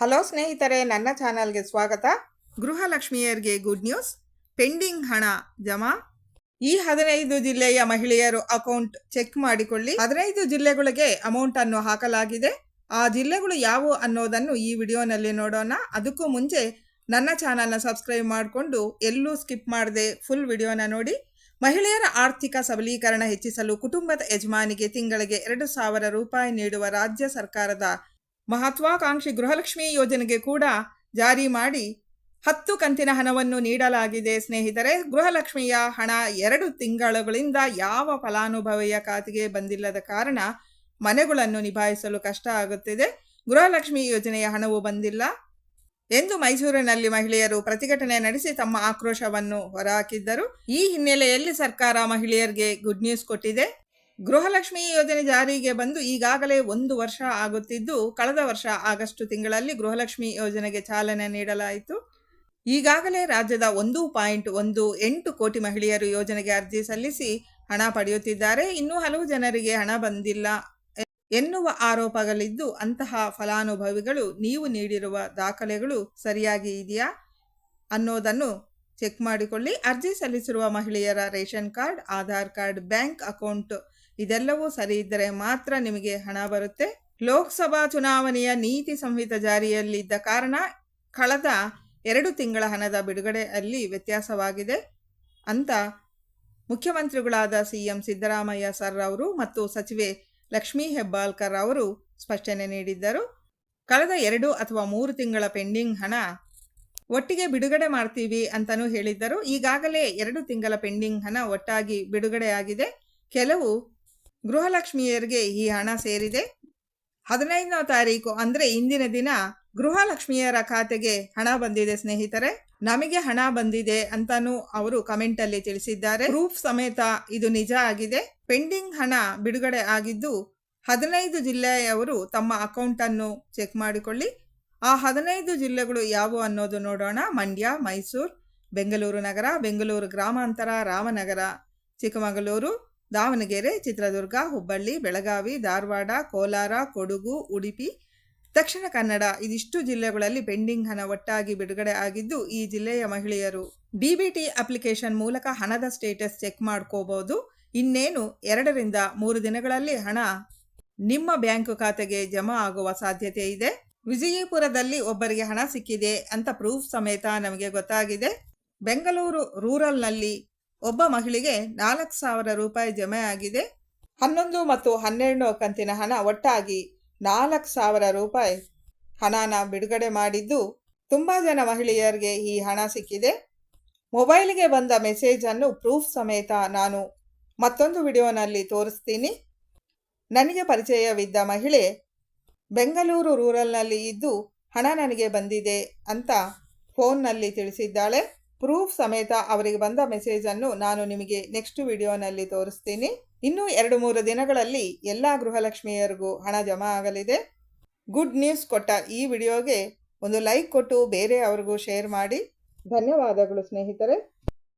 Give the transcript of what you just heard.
Hello ಸ್ನೇಹಿತರೆ, ನನ್ನ ಚಾನಲ್ಗೆ ಸ್ವಾಗತ. ಗೃಹಲಕ್ಷ್ಮಿಯರಿಗೆ ಗುಡ್ ನ್ಯೂಸ್. ಪೆಂಡಿಂಗ್ ಹಣ ಜಮಾ. ಈ ಹದಿನೈದು ಜಿಲ್ಲೆಯ ಮಹಿಳೆಯರು ಅಕೌಂಟ್ ಚೆಕ್ ಮಾಡಿಕೊಳ್ಳಿ. ಹದಿನೈದು ಜಿಲ್ಲೆಗಳಿಗೆ ಅಮೌಂಟ್ ಅನ್ನು ಹಾಕಲಾಗಿದೆ. ಆ ಜಿಲ್ಲೆಗಳು ಯಾವುವು ಅನ್ನೋದನ್ನು ಈ ವಿಡಿಯೋನಲ್ಲಿ ನೋಡೋಣ. ಅದಕ್ಕೂ ಮುಂಚೆ ನನ್ನ ಚಾನಲ್ನ ಸಬ್ಸ್ಕ್ರೈಬ್ ಮಾಡಿಕೊಂಡು ಎಲ್ಲೂ ಸ್ಕಿಪ್ ಮಾಡದೆ ಫುಲ್ ವಿಡಿಯೋನ ನೋಡಿ. ಮಹಿಳೆಯರ ಆರ್ಥಿಕ ಸಬಲೀಕರಣ ಹೆಚ್ಚಿಸಲು ಕುಟುಂಬದ ಯಜಮಾನಿಗೆ ತಿಂಗಳಿಗೆ ಎರಡು ಸಾವಿರ ರೂಪಾಯಿ ನೀಡುವ ರಾಜ್ಯ ಸರ್ಕಾರದ ಮಹತ್ವಾಕಾಂಕ್ಷಿ ಗೃಹಲಕ್ಷ್ಮಿ ಯೋಜನೆಗೆ ಕೂಡ ಜಾರಿ ಮಾಡಿ ಹತ್ತು ಕಂತಿನ ಹಣವನ್ನು ನೀಡಲಾಗಿದೆ. ಸ್ನೇಹಿತರೆ, ಗೃಹಲಕ್ಷ್ಮಿಯ ಹಣ ಎರಡು ತಿಂಗಳುಗಳಿಂದ ಯಾವ ಫಲಾನುಭವಿಯ ಖಾತೆಗೆ ಬಂದಿಲ್ಲದ ಕಾರಣ ಮನೆಗಳನ್ನು ನಿಭಾಯಿಸಲು ಕಷ್ಟ ಆಗುತ್ತಿದೆ. ಗೃಹಲಕ್ಷ್ಮಿ ಯೋಜನೆಯ ಹಣವು ಬಂದಿಲ್ಲ. ಎಂದು ಮೈಸೂರಿನಲ್ಲಿ ಮಹಿಳೆಯರು ಪ್ರತಿಭಟನೆ ನಡೆಸಿ ತಮ್ಮ ಆಕ್ರೋಶವನ್ನು ಹೊರಹಾಕಿದ್ದರು. ಈ ಹಿನ್ನೆಲೆಯಲ್ಲಿ ಸರ್ಕಾರ ಮಹಿಳೆಯರಿಗೆ ಗುಡ್ ನ್ಯೂಸ್ ಕೊಟ್ಟಿದೆ. ಗೃಹಲಕ್ಷ್ಮಿ ಯೋಜನೆ ಜಾರಿಗೆ ಬಂದು ಈಗಾಗಲೇ ಒಂದು ವರ್ಷ ಆಗುತ್ತಿದ್ದು, ಕಳೆದ ವರ್ಷ ಆಗಸ್ಟ್ ತಿಂಗಳಲ್ಲಿ ಗೃಹಲಕ್ಷ್ಮಿ ಯೋಜನೆಗೆ ಚಾಲನೆ ನೀಡಲಾಯಿತು. ಈಗಾಗಲೇ ರಾಜ್ಯದ ಒಂದು ಪಾಯಿಂಟ್ ಒಂದು ಎಂಟು ಕೋಟಿ ಮಹಿಳೆಯರು ಯೋಜನೆಗೆ ಅರ್ಜಿ ಸಲ್ಲಿಸಿ ಹಣ ಪಡೆಯುತ್ತಿದ್ದಾರೆ. ಇನ್ನೂ ಹಲವು ಜನರಿಗೆ ಹಣ ಬಂದಿಲ್ಲ ಎನ್ನುವ ಆರೋಪಗಳಿದ್ದು, ಅಂತಹ ಫಲಾನುಭವಿಗಳು ನೀವು ನೀಡಿರುವ ದಾಖಲೆಗಳು ಸರಿಯಾಗಿ ಇದೆಯಾ ಅನ್ನೋದನ್ನು ಚೆಕ್ ಮಾಡಿಕೊಳ್ಳಿ. ಅರ್ಜಿ ಸಲ್ಲಿಸಿರುವ ಮಹಿಳೆಯರ ration card, Aadhaar card, bank account ಇದೆಲ್ಲವೂ ಸರಿ ಇದ್ದರೆ ಮಾತ್ರ ನಿಮಗೆ ಹಣ ಬರುತ್ತೆ. ಲೋಕಸಭಾ ಚುನಾವಣೆಯ ನೀತಿ ಸಂಹಿತ ಜಾರಿಯಲ್ಲಿದ್ದ ಕಾರಣ ಕಳೆದ ಎರಡು ತಿಂಗಳ ಹಣದ ಬಿಡುಗಡೆ ಅಲ್ಲಿ ವ್ಯತ್ಯಾಸವಾಗಿದೆ ಅಂತ ಮುಖ್ಯಮಂತ್ರಿಗಳಾದ ಸಿ ಎಂ ಸಿದ್ದರಾಮಯ್ಯ ಸರ್ ಅವರು ಮತ್ತು ಸಚಿವೆ ಲಕ್ಷ್ಮೀ ಹೆಬ್ಬಾಳ್ಕರ್ ಅವರು ಸ್ಪಷ್ಟನೆ ನೀಡಿದ್ದರು. ಕಳೆದ ಎರಡು ಅಥವಾ ಮೂರು ತಿಂಗಳ ಪೆಂಡಿಂಗ್ ಹಣ ಒಟ್ಟಿಗೆ ಬಿಡುಗಡೆ ಮಾಡ್ತೀವಿ ಅಂತಲೂ ಹೇಳಿದ್ದರು. ಈಗಾಗಲೇ ಎರಡು ತಿಂಗಳ ಪೆಂಡಿಂಗ್ ಹಣ ಒಟ್ಟಾಗಿ ಬಿಡುಗಡೆಯಾಗಿದೆ. ಕೆಲವು ಗೃಹಲಕ್ಷ್ಮಿಯರಿಗೆ ಈ ಹಣ ಸೇರಿದೆ. ಹದಿನೈದನೇ ತಾರೀಕು ಅಂದರೆ ಇಂದಿನ ದಿನ ಗೃಹಲಕ್ಷ್ಮಿಯರ ಖಾತೆಗೆ ಹಣ ಬಂದಿದೆ ಸ್ನೇಹಿತರೆ. ನಮಗೆ ಹಣ ಬಂದಿದೆ ಅಂತಾನು ಅವರು ಕಮೆಂಟ್ ಅಲ್ಲಿ ತಿಳಿಸಿದ್ದಾರೆ. ಪ್ರೂಫ್ ಸಮೇತ ಇದು ನಿಜ ಆಗಿದೆ. ಪೆಂಡಿಂಗ್ ಹಣ ಬಿಡುಗಡೆ ಆಗಿದ್ದು ಹದಿನೈದು ಜಿಲ್ಲೆಯವರು ತಮ್ಮ ಅಕೌಂಟ್ ಅನ್ನು ಚೆಕ್ ಮಾಡಿಕೊಳ್ಳಿ. ಆ ಹದಿನೈದು ಜಿಲ್ಲೆಗಳು ಯಾವುವು ಅನ್ನೋದು ನೋಡೋಣ. ಮಂಡ್ಯ, ಮೈಸೂರು, ಬೆಂಗಳೂರು ನಗರ, ಬೆಂಗಳೂರು ಗ್ರಾಮಾಂತರ, ರಾಮನಗರ, ಚಿಕ್ಕಮಗಳೂರು ದಾವಣಗೆರೆ, ಚಿತ್ರದುರ್ಗ, ಹುಬ್ಬಳ್ಳಿ, ಬೆಳಗಾವಿ, ಧಾರವಾಡ, ಕೋಲಾರ, ಕೊಡಗು, ಉಡುಪಿ, ದಕ್ಷಿಣ ಕನ್ನಡ ಇದಿಷ್ಟು ಜಿಲ್ಲೆಗಳಲ್ಲಿ ಪೆಂಡಿಂಗ್ ಹಣ ಒಟ್ಟಾಗಿ ಬಿಡುಗಡೆ ಆಗಿದ್ದು ಈ ಜಿಲ್ಲೆಯ ಮಹಿಳೆಯರು. ಡಿಬಿಟಿ ಅಪ್ಲಿಕೇಶನ್ ಮೂಲಕ ಹಣದ ಸ್ಟೇಟಸ್ ಚೆಕ್ ಮಾಡ್ಕೋಬಹುದು ಇನ್ನೇನು ಎರಡರಿಂದ ಮೂರು ದಿನಗಳಲ್ಲಿ ಹಣ ನಿಮ್ಮ ಬ್ಯಾಂಕ್ ಖಾತೆಗೆ ಜಮಾ ಆಗುವ ಸಾಧ್ಯತೆ ಇದೆ. ವಿಜಯಪುರದಲ್ಲಿ ಒಬ್ಬರಿಗೆ ಹಣ ಸಿಕ್ಕಿದೆ ಅಂತ ಪ್ರೂಫ್ ಸಮೇತ ನಮಗೆ ಗೊತ್ತಾಗಿದೆ. ಬೆಂಗಳೂರು ರೂರಲ್ನಲ್ಲಿ ಒಬ್ಬ ಮಹಿಳೆಗೆ ನಾಲ್ಕು ಸಾವಿರ ರೂಪಾಯಿ ಜಮೆ ಆಗಿದೆ. ಹನ್ನೊಂದು ಮತ್ತು ಹನ್ನೆರಡು ಕಂತಿನ ಹಣ ಒಟ್ಟಾಗಿ ನಾಲ್ಕು ಸಾವಿರ ರೂಪಾಯಿ ಹಣನ ಬಿಡುಗಡೆ ಮಾಡಿದ್ದು. ತುಂಬ ಜನ ಮಹಿಳೆಯರಿಗೆ ಈ ಹಣ ಸಿಕ್ಕಿದೆ. ಮೊಬೈಲ್ಗೆ ಬಂದ ಮೆಸೇಜನ್ನು ಪ್ರೂಫ್ ಸಮೇತ ನಾನು ಮತ್ತೊಂದು ವಿಡಿಯೋನಲ್ಲಿ ತೋರಿಸ್ತೀನಿ. ನನಗೆ ಪರಿಚಯವಿದ್ದ ಮಹಿಳೆ, ಬೆಂಗಳೂರು ರೂರಲ್ನಲ್ಲಿ ಇದ್ದು ಹಣ ನನಗೆ ಬಂದಿದೆ ಅಂತ ಫೋನ್ನಲ್ಲಿ ತಿಳಿಸಿದ್ದಾಳೆ. ಪ್ರೂಫ್ ಸಮೇತ ಅವರಿಗೆ ಬಂದ ಮೆಸೇಜನ್ನು ನಾನು ನಿಮಗೆ ನೆಕ್ಸ್ಟ್ ವಿಡಿಯೋನಲ್ಲಿ ತೋರಿಸ್ತೀನಿ. ಇನ್ನು ಎರಡು ಮೂರು ದಿನಗಳಲ್ಲಿ ಎಲ್ಲ ಗೃಹಲಕ್ಷ್ಮಿಯರಿಗೂ ಹಣ ಜಮಾ ಆಗಲಿದೆ. ಗುಡ್ ನ್ಯೂಸ್ ಕೊಟ್ಟ ಈ ವಿಡಿಯೋಗೆ ಒಂದು ಲೈಕ್ ಕೊಟ್ಟು ಬೇರೆ ಅವ್ರಿಗೂ ಶೇರ್ ಮಾಡಿ. ಧನ್ಯವಾದಗಳು ಸ್ನೇಹಿತರೆ.